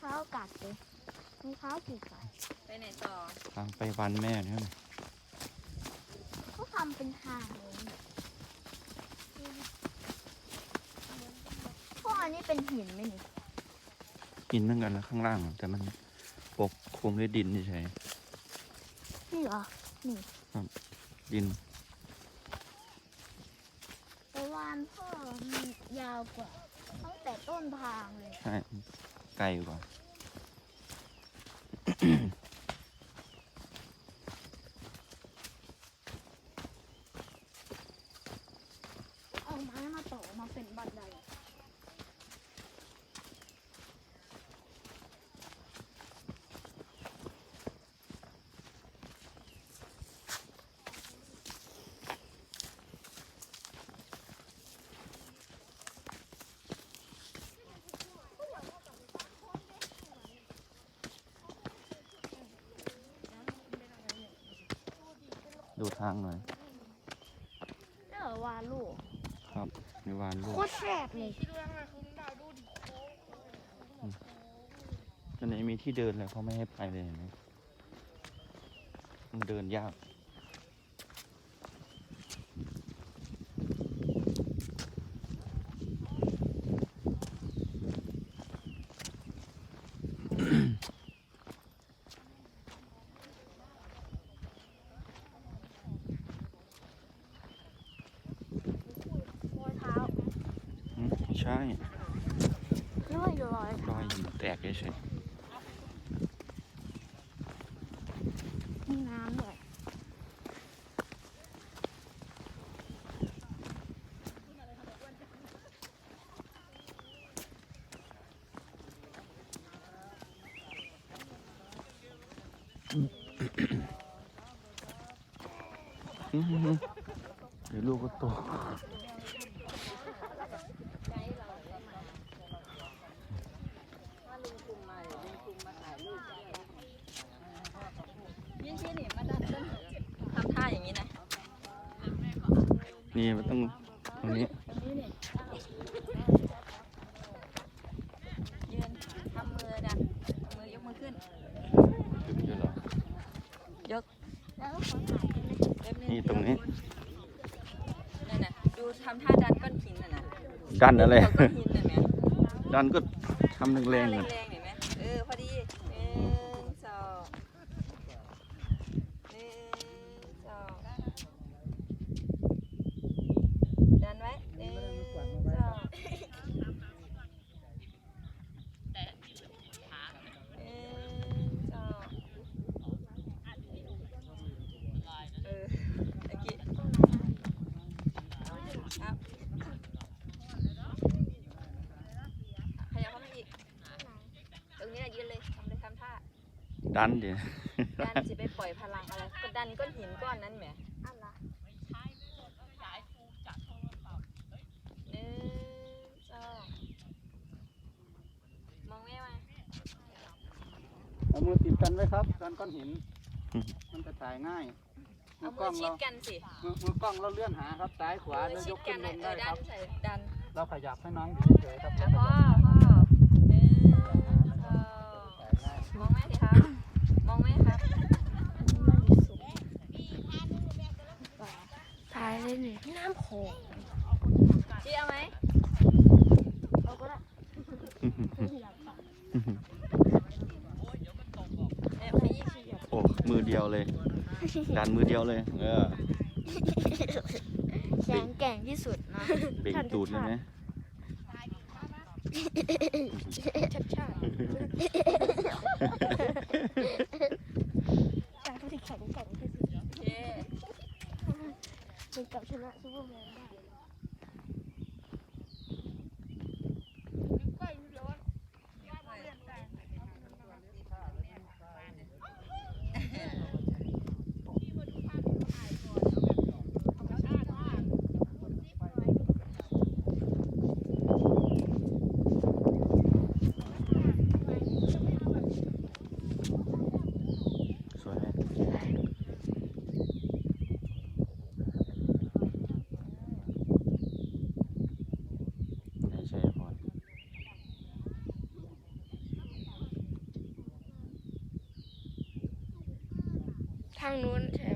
พร้าวกัดเลยมะพร้าวกี่กัดไปไหนต่อทางไปวันแม่เนี่ยเขาทำเป็นทางเลยพวกอันนี้เป็นหินไหมนี่กินเหมือนกันนะข้างล่าง แต่มันปกคลุมด้วยดินเฉยนี่เหรอๆดินแต่วานพ่อมันยาวกว่าตั้งแต่ต้นทางเลย ใช่ ไกลกว่าเอาไม้มาต่อมาเป็นบันได ดูทางหน่อยเออวานลูกครับมีวานลูโคกตรแสบเลยตอนนี้มีที่เดินเลยเขาไม่ให้ไปเลยเห็นไหมมันเดินยาก รอยเท้า อืมไม่ใช่เลื่อยอยู่รอยรอยหินแตกเฉยมีน้ำด้วยๆอื้อหือเดี๋ยวลูกก็โต ว่าลุงคุมมาเดี๋ยวลุงคุมมาถ่ายรูปยินชี้นี่มาดันต้นทำท่าอย่างนี้นะ นี่มันต้องตรงนี้ยืนทำมือดันเอามือยกมือขึ้น ถึงอยู่เหรอแล้วก็ขอถ่ายกันนะเล็บนี่ตรงนี้ นั่นน่ะดูทำท่าดันก้อนหินน่ะนะดันอะไรเอาก้อนหินน่ะแหมดันก็ทำแรงๆท่าก่อนแรงๆเห็นไหมเออพอดีหนึ่งสองหนึ่งสองดันไว้หนึ่งสองหนึ่งสองเออเมื่อกี้ครับขยับเข้ามาอีก ตรงนี้แหละยืนเลยทำเลยทำท่า ดันเดี๋ยวดันจะไปปล่อยพลังอะไรก็ดันก้อนหินก้อนนั้นแหมอันละหนึ่งสองมองแม่มาเอามือติดกันไว้ครับดันก้อนหิน มันจะถ่ายง่ายมืเอาอกมืล้อองชิเราดกันสิมือมือกล้องเราเลื่อนหาครับซ้ายขวามืแล้วอยชิดกกัขึ้นนลนะงเอได้อดัครันบ ใส่ดันเราขยับให้น้องเฉยๆครับอะพ่อพ่อหนึ่งสองมองแม่สิครับ มองแม่ครับ ถ่ายเลยนี่น้ำ โขงชี้เอาไหมเอาก็ได้อยากฟังเอ๊ะขยี้ชี้โอ้มือเดียวเลยดันมือเดียวเลย เออแข็งแกร่งที่สุดนะเบ่งตูดเลยไหมชัดชาติจากที่แข็งแกร่งที่สุด โอเค เป็นกับชน ทางนู้นใช่